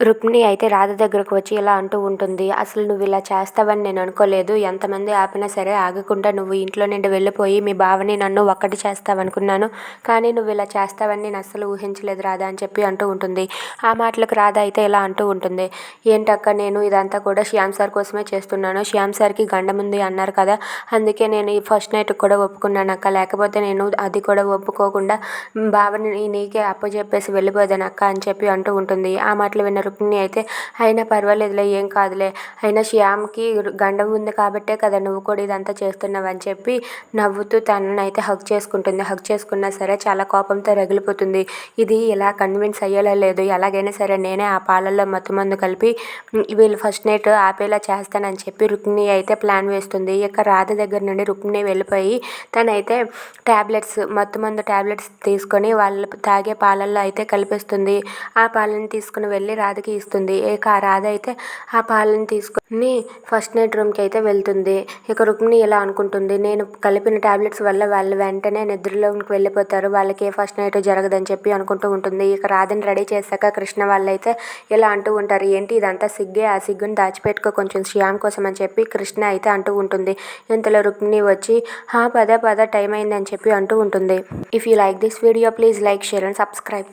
రుక్మిణి అయితే రాధ దగ్గరకు వచ్చి ఇలా అంటూ ఉంటుంది అసలు నువ్వు ఇలా చేస్తావని నేను అనుకోలేదు. ఎంతమంది ఆపినా సరే ఆగకుండా నువ్వు ఇంట్లో నుండి వెళ్ళిపోయి మీ బావని నన్ను ఒక్కటి చేస్తావనుకున్నాను. కానీ నువ్వు ఇలా చేస్తావని నేను అస్సలు ఊహించలేదు రాధా అని చెప్పి అంటూ ఉంటుంది. ఆ మాటలకు రాధ అయితే ఇలా అంటూ ఉంటుంది. ఏంటక్క నేను ఇదంతా కూడా శ్యామ్ సార్ కోసమే చేస్తున్నాను. శ్యామ్ సార్కి గండముంది ఉంది అన్నారు కదా. అందుకే నేను ఈ ఫస్ట్ నైట్ కూడా ఒప్పుకున్నాను అక్క. లేకపోతే నేను అది కూడా ఒప్పుకోకుండా బావని నీకే అప్పచెప్పేసి వెళ్ళిపోదాను అక్క అని చెప్పి అంటూ ఉంటుంది. ఆ మాటలు విన్న రుక్మిణి అయితే అయినా పర్వాలేదులే ఏం కాదులే. అయినా శ్యామ్కి గండం ఉంది కాబట్టే కదా నువ్వు కూడా ఇదంతా చేస్తున్నావు అని చెప్పి నవ్వుతూ తననైతే అయితే హక్ చేసుకుంటుంది. హక్ చేసుకున్నా సరే చాలా కోపంతో రగిలిపోతుంది. ఇది ఇలా కన్విన్స్ అయ్యేలా లేదు. ఎలాగైనా సరే నేనే ఆ పాలల్లో మత్తు మందు కలిపి వీళ్ళు ఫస్ట్ నైట్ ఆపేలా చేస్తానని చెప్పి రుక్మిణి అయితే ప్లాన్ వేస్తుంది. ఇక రాధ దగ్గర నుండి రుక్మిణి వెళ్ళిపోయి తనైతే ట్యాబ్లెట్స్ మత్తు మందు ట్యాబ్లెట్స్ తీసుకొని వాళ్ళు తాగే పాలల్లో అయితే కలిపేస్తుంది. ఆ పాలను తీసుకుని వెళ్ళి రాధ రాధకి ఇస్తుంది. ఇక రాధ అయితే ఆ పాలను తీసుకొని ఫస్ట్ నైట్ రూమ్కి అయితే వెళ్తుంది. ఇక రుక్మిణి ఇలా అనుకుంటుంది నేను కలిపిన టాబ్లెట్స్ వల్ల వాళ్ళు వెంటనే నిద్రలోకి వెళ్ళిపోతారు. వాళ్ళకి ఏ ఫస్ట్ నైట్ జరగదని చెప్పి అనుకుంటూ ఉంటుంది. ఇక రాధని రెడీ చేశాక కృష్ణ వాళ్ళైతే ఇలా అంటూ ఉంటారు ఏంటి ఇదంతా సిగ్గే? ఆ సిగ్గుని దాచిపెట్టుకో కొంచెం శ్యామ్ కోసం అని చెప్పి కృష్ణ అయితే అంటూ ఉంటుంది. ఇంతలో రుక్మిణి వచ్చి హా పద పద టైం అయిందని చెప్పి అంటూ ఉంటుంది. If you like this video please like share and subscribe.